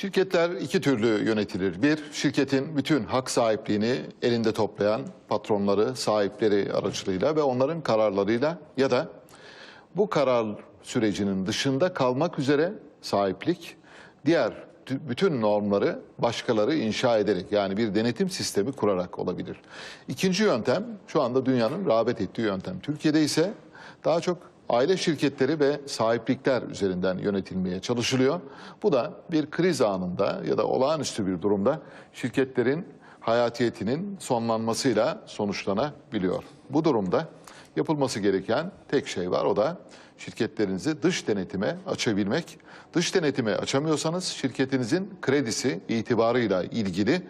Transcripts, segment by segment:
Şirketler iki türlü yönetilir. Bir, şirketin bütün hak sahipliğini elinde toplayan patronları, sahipleri aracılığıyla ve onların kararlarıyla ya da bu karar sürecinin dışında kalmak üzere sahiplik, diğer tü- bütün normları başkaları inşa ederek yani bir denetim sistemi kurarak olabilir. İkinci yöntem şu anda dünyanın rağbet ettiği yöntem. Türkiye'de ise daha çok aile şirketleri ve sahiplikler üzerinden yönetilmeye çalışılıyor. Bu da bir kriz anında ya da olağanüstü bir durumda şirketlerin hayatiyetinin sonlanmasıyla sonuçlanabiliyor. Bu durumda yapılması gereken tek şey var o da şirketlerinizi dış denetime açabilmek. Dış denetime açamıyorsanız şirketinizin kredisi itibarıyla ilgili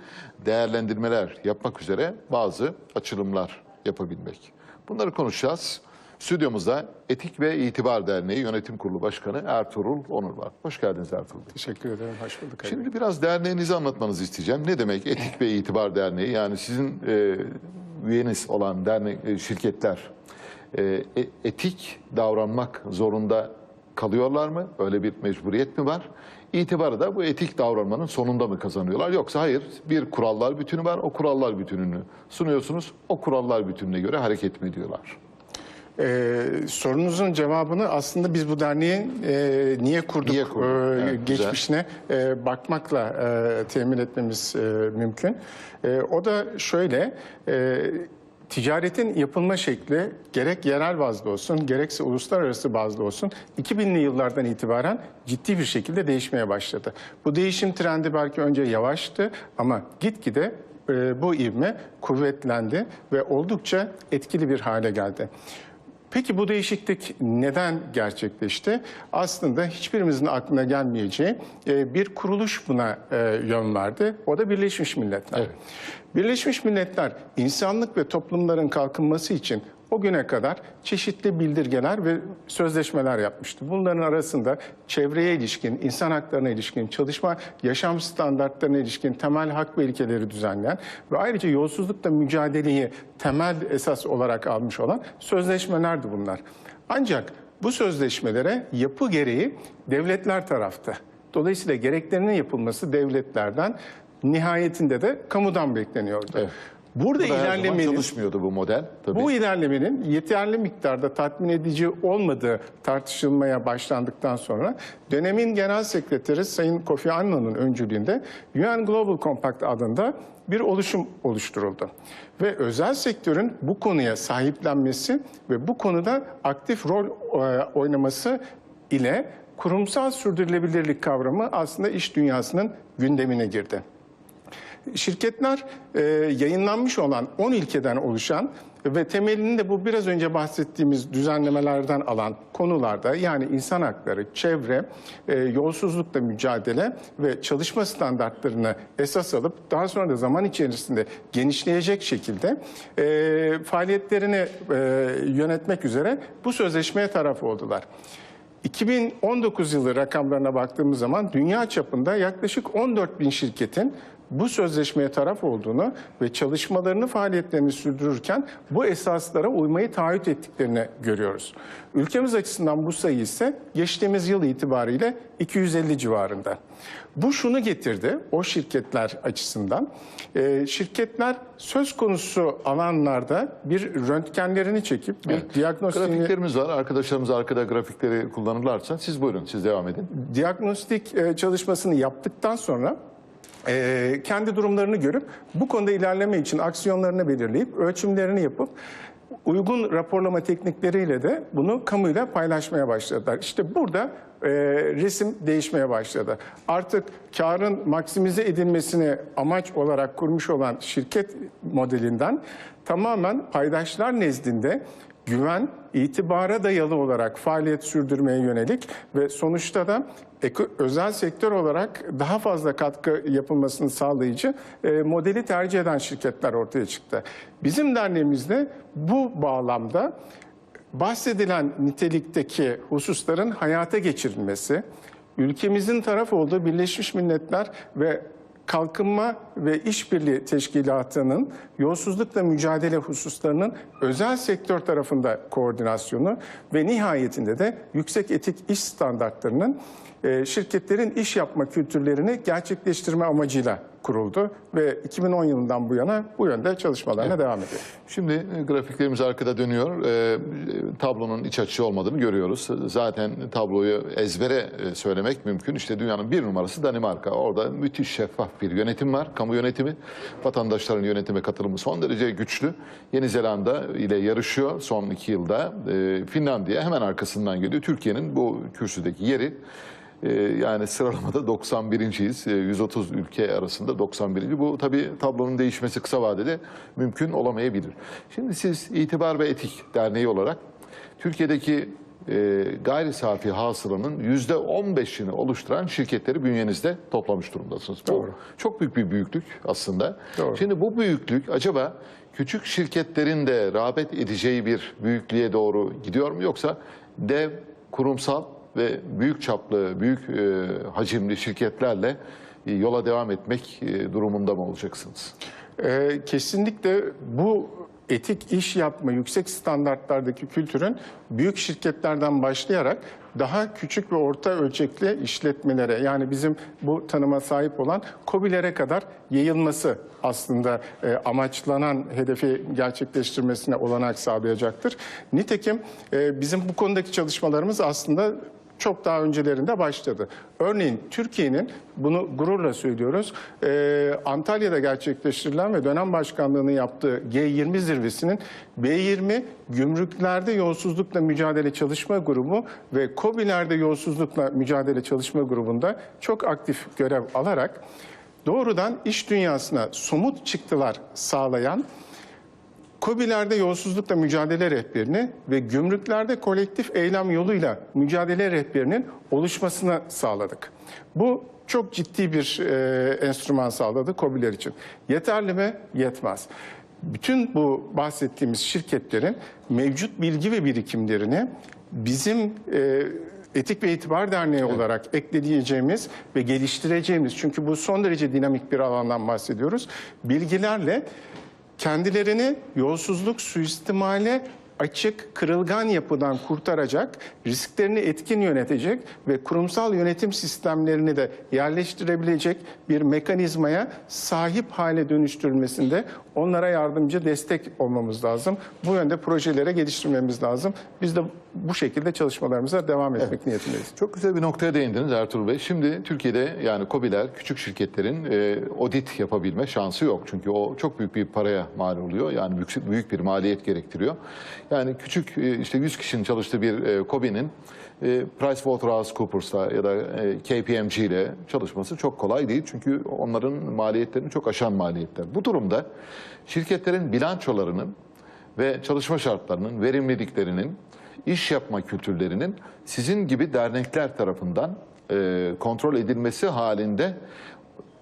değerlendirmeler yapmak üzere bazı açılımlar yapabilmek. Bunları konuşacağız. Stüdyomuzda Etik ve İtibar Derneği Yönetim Kurulu Başkanı Ertuğrul Onur var. Hoş geldiniz Ertuğrul Bey. Teşekkür ederim. Hoş bulduk. Ali. Şimdi biraz derneğinizi anlatmanızı isteyeceğim. Ne demek Etik ve İtibar Derneği? Yani sizin e, üyeniz olan dernek e, şirketler e, e- etik davranmak zorunda kalıyorlar mı? Öyle bir mecburiyet mi var? İtibarı da bu etik davranmanın sonunda mı kazanıyorlar? Yoksa hayır bir kurallar bütünü var. O kurallar bütününü sunuyorsunuz. O kurallar bütününe göre hareket mi ediyorlar? Ee, sorunuzun cevabını aslında biz bu derneği e, niye kurduk, Niye kurduk? e, Evet, geçmişine e, bakmakla e, temin etmemiz e, mümkün. E, o da şöyle, e, ticaretin yapılma şekli gerek yerel bazda olsun, gerekse uluslararası bazda olsun 2000'li yıllardan itibaren ciddi bir şekilde değişmeye başladı. Bu değişim trendi belki önce yavaştı ama gitgide e, bu ivme kuvvetlendi ve oldukça etkili bir hale geldi. Peki bu değişiklik neden gerçekleşti? Aslında hiçbirimizin aklına gelmeyeceği e, bir kuruluş buna e, yön verdi. O da Birleşmiş Milletler. Evet. Birleşmiş Milletler insanlık ve toplumların kalkınması için o güne kadar çeşitli bildirgeler ve sözleşmeler yapmıştı. Bunların arasında çevreye ilişkin, insan haklarına ilişkin, çalışma yaşam standartlarına ilişkin temel hak ve ilkeleri düzenleyen ve ayrıca yolsuzlukla mücadeleyi temel esas olarak almış olan sözleşmelerdi bunlar. Ancak bu sözleşmelere yapı gereği devletler tarafta. Dolayısıyla gereklerinin yapılması devletlerden, nihayetinde de kamudan bekleniyordu. Evet. Burada Bu ilerlemenin çalışmıyordu bu model. Tabii. bu ilerlemenin yeterli miktarda tatmin edici olmadığı tartışılmaya başlandıktan sonra dönemin genel sekreteri Sayın Kofi Annan'ın öncülüğünde UN Global Compact adında bir oluşum oluşturuldu. Ve özel sektörün bu konuya sahiplenmesi ve bu konuda aktif rol e, oynaması ile kurumsal sürdürülebilirlik kavramı aslında iş dünyasının gündemine girdi. Şirketler e, yayınlanmış olan 10 ilkeden oluşan ve temelini de bu biraz önce bahsettiğimiz düzenlemelerden alan konularda yani insan hakları, çevre, e, yolsuzlukla mücadele ve çalışma standartlarını esas alıp daha sonra da zaman içerisinde genişleyecek şekilde e, faaliyetlerini e, yönetmek üzere bu sözleşmeye taraf oldular. 2019 yılı rakamlarına baktığımız zaman dünya çapında yaklaşık 14 bin şirketin bu sözleşmeye taraf olduğunu ve çalışmalarını, faaliyetlerini sürdürürken bu esaslara uymayı taahhüt ettiklerini görüyoruz. Ülkemiz açısından bu sayı ise geçtiğimiz yıl itibariyle 250 civarında. Bu şunu getirdi o şirketler açısından. Ee, şirketler söz konusu alanlarda bir röntgenlerini çekip bir Evet. diagnostiğini... Grafiklerimiz var. Arkadaşlarımız arkada grafikleri kullanırlarsa siz buyurun siz devam edin. diagnostik e, çalışmasını yaptıktan sonra e, kendi durumlarını görüp bu konuda ilerleme için aksiyonlarını belirleyip ölçümlerini yapıp uygun raporlama teknikleriyle de bunu kamuyla paylaşmaya başladılar. İşte burada e, resim değişmeye başladı. Artık karın maksimize edilmesini amaç olarak kurmuş olan şirket modelinden tamamen paydaşlar nezdinde güven, itibara dayalı olarak faaliyet sürdürmeye yönelik ve sonuçta da özel sektör olarak daha fazla katkı yapılmasını sağlayıcı e, modeli tercih eden şirketler ortaya çıktı. Bizim derneğimizde bu bağlamda bahsedilen nitelikteki hususların hayata geçirilmesi, ülkemizin taraf olduğu Birleşmiş Milletler ve Kalkınma ve İşbirliği Teşkilatı'nın yolsuzlukla mücadele hususlarının özel sektör tarafında koordinasyonu ve nihayetinde de yüksek etik iş standartlarının e, şirketlerin iş yapma kültürlerini gerçekleştirme amacıyla kuruldu ve 2010 yılından bu yana bu yönde çalışmalarına devam ediyor. Şimdi e, grafiklerimiz arkada dönüyor. E, e, tablonun iç açıcı olmadığını görüyoruz. Zaten tabloyu ezbere e, söylemek mümkün. İşte dünyanın bir numarası Danimarka. Orada müthiş şeffaf bir yönetim var. Kamu yönetimi. Vatandaşların yönetime katılımı son derece güçlü. Yeni Zelanda ile yarışıyor son iki yılda. E, Finlandiya hemen arkasından geliyor. Türkiye'nin bu kürsüdeki yeri yani sıralamada 91.yiz. E, 130 ülke arasında 91. Bu tabii tablonun değişmesi kısa vadede mümkün olamayabilir. Şimdi siz İtibar ve Etik Derneği olarak Türkiye'deki e, gayri safi hasılanın yüzde 15'ini oluşturan şirketleri bünyenizde toplamış durumdasınız. Bu Doğru. çok büyük bir büyüklük aslında. Doğru. Şimdi bu büyüklük acaba küçük şirketlerin de rağbet edeceği bir büyüklüğe doğru gidiyor mu yoksa dev kurumsal ve büyük çaplı, büyük e, hacimli şirketlerle e, yola devam etmek e, durumunda mı olacaksınız? Ee, kesinlikle bu etik iş yapma, yüksek standartlardaki kültürün büyük şirketlerden başlayarak daha küçük ve orta ölçekli işletmelere yani bizim bu tanıma sahip olan KOBİ'lere kadar yayılması aslında e, amaçlanan hedefi gerçekleştirmesine olanak sağlayacaktır. Nitekim e, bizim bu konudaki çalışmalarımız aslında çok daha öncelerinde başladı. Örneğin Türkiye'nin bunu gururla söylüyoruz. e, Antalya'da gerçekleştirilen ve dönem başkanlığını yaptığı G20 zirvesinin B20 gümrüklerde yolsuzlukla mücadele çalışma grubu ve KOBİ'lerde yolsuzlukla mücadele çalışma grubunda çok aktif görev alarak doğrudan iş dünyasına somut çıktılar sağlayan KOBİ'lerde yolsuzlukla mücadele rehberini ve gümrüklerde kolektif eylem yoluyla mücadele rehberinin oluşmasını sağladık. Bu çok ciddi bir e, enstrüman sağladı KOBİ'ler için. Yeterli mi? Yetmez. Bütün bu bahsettiğimiz şirketlerin mevcut bilgi ve birikimlerini bizim e, Etik ve İtibar Derneği olarak ekleyeceğimiz ve geliştireceğimiz çünkü bu son derece dinamik bir alandan bahsediyoruz. Bilgilerle kendilerini yolsuzluk, suistimale açık, kırılgan yapıdan kurtaracak, risklerini etkin yönetecek ve kurumsal yönetim sistemlerini de yerleştirebilecek bir mekanizmaya sahip hale dönüştürülmesinde onlara yardımcı destek olmamız lazım. Bu yönde projelere geliştirmemiz lazım. Biz de bu şekilde çalışmalarımıza devam etmek niyetindeyiz. Çok güzel bir noktaya değindiniz Ertuğrul Bey. Şimdi Türkiye'de yani KOBİ'ler, küçük şirketlerin e, audit yapabilme şansı yok. Çünkü o çok büyük bir paraya mal oluyor. Yani büyük, büyük bir maliyet gerektiriyor. Yani küçük e, işte 100 kişinin çalıştığı bir e, KOBİ'nin e, PricewaterhouseCoopers'la ya da e, KPMG ile çalışması çok kolay değil. Çünkü onların maliyetlerini çok aşan maliyetler. Bu durumda şirketlerin bilançolarının ve çalışma şartlarının, verimliliklerinin, iş yapma kültürlerinin sizin gibi dernekler tarafından e, kontrol edilmesi halinde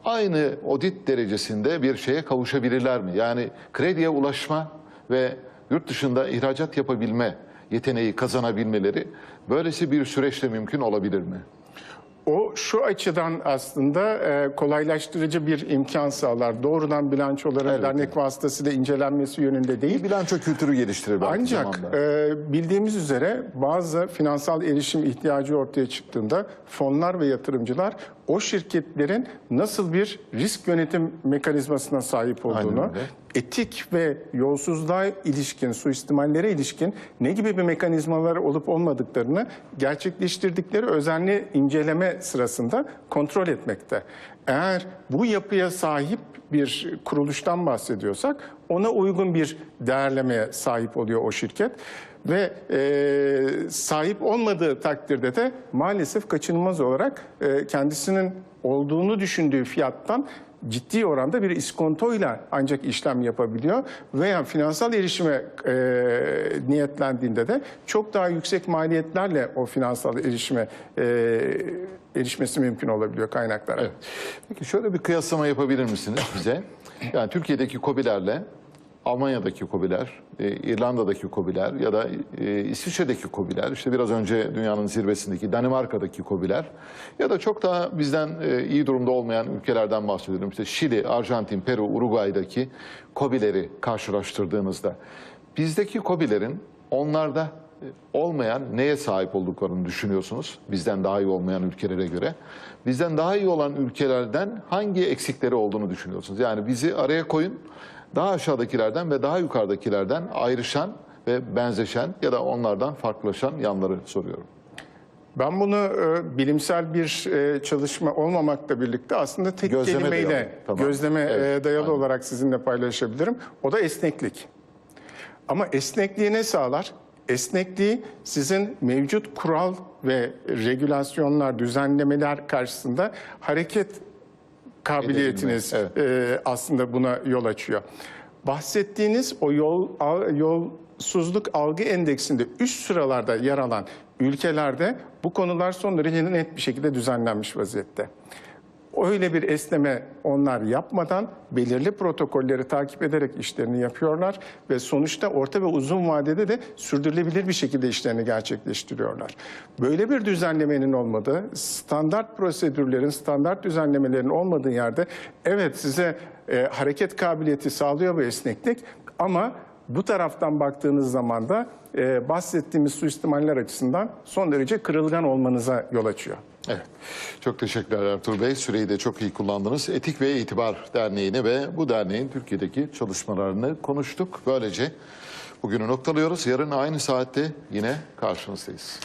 aynı audit derecesinde bir şeye kavuşabilirler mi? Yani krediye ulaşma ve yurt dışında ihracat yapabilme yeteneği kazanabilmeleri böylesi bir süreçte mümkün olabilir mi? O şu açıdan aslında e, kolaylaştırıcı bir imkan sağlar. Doğrudan bilançoların Elbette. dernek vasıtasıyla incelenmesi yönünde değil. Bilanço kültürü geliştirir belki Ancak e, bildiğimiz üzere bazı finansal erişim ihtiyacı ortaya çıktığında fonlar ve yatırımcılar o şirketlerin nasıl bir risk yönetim mekanizmasına sahip olduğunu. Etik ve yolsuzluğa ilişkin, suistimallere ilişkin ne gibi bir mekanizmalar olup olmadıklarını gerçekleştirdikleri özenli inceleme sırasında kontrol etmekte. Eğer bu yapıya sahip bir kuruluştan bahsediyorsak ona uygun bir değerlemeye sahip oluyor o şirket ve e, sahip olmadığı takdirde de maalesef kaçınılmaz olarak e, kendisinin olduğunu düşündüğü fiyattan ciddi oranda bir iskontoyla ancak işlem yapabiliyor veya finansal erişime e, niyetlendiğinde de çok daha yüksek maliyetlerle o finansal erişime e, erişmesi mümkün olabiliyor kaynaklara. Evet. Peki şöyle bir kıyaslama yapabilir misiniz bize? Yani Türkiye'deki KOBİ'lerle Almanya'daki KOBİ'ler, e, İrlanda'daki KOBİ'ler ya da e, İsviçre'deki KOBİ'ler, işte biraz önce dünyanın zirvesindeki Danimarka'daki KOBİ'ler ya da çok daha bizden e, iyi durumda olmayan ülkelerden bahsediyorum. İşte Şili, Arjantin, Peru, Uruguay'daki KOBİ'leri karşılaştırdığınızda bizdeki KOBİ'lerin onlarda e, olmayan neye sahip olduklarını düşünüyorsunuz? Bizden daha iyi olmayan ülkelere göre. Bizden daha iyi olan ülkelerden hangi eksikleri olduğunu düşünüyorsunuz? Yani bizi araya koyun. Daha aşağıdakilerden ve daha yukarıdakilerden ayrışan ve benzeşen ya da onlardan farklılaşan yanları soruyorum. Ben bunu e, bilimsel bir e, çalışma olmamakla birlikte aslında tek Gözleme kelimeyle dayalı, tamam. gözleme e, Evet, dayalı aynen. olarak sizinle paylaşabilirim. O da esneklik. Ama esnekliği ne sağlar? Esnekliği sizin mevcut kural ve regülasyonlar, düzenlemeler karşısında hareket kabiliyetiniz Evet. e, aslında buna yol açıyor. Bahsettiğiniz o yol yolsuzluk algı endeksinde üst sıralarda yer alan ülkelerde bu konular son derece net bir şekilde düzenlenmiş vaziyette. Öyle bir esneme onlar yapmadan belirli protokolleri takip ederek işlerini yapıyorlar ve sonuçta orta ve uzun vadede de sürdürülebilir bir şekilde işlerini gerçekleştiriyorlar. Böyle bir düzenlemenin olmadığı, standart prosedürlerin, standart düzenlemelerin olmadığı yerde evet size e, hareket kabiliyeti sağlıyor bu esneklik ama bu taraftan baktığınız zaman da e, bahsettiğimiz suistimaller açısından son derece kırılgan olmanıza yol açıyor. Evet. Çok teşekkürler Ertuğrul Bey. Süreyi de çok iyi kullandınız. Etik ve İtibar Derneği'ni ve bu derneğin Türkiye'deki çalışmalarını konuştuk. Böylece bugünü noktalıyoruz. Yarın aynı saatte yine karşınızdayız.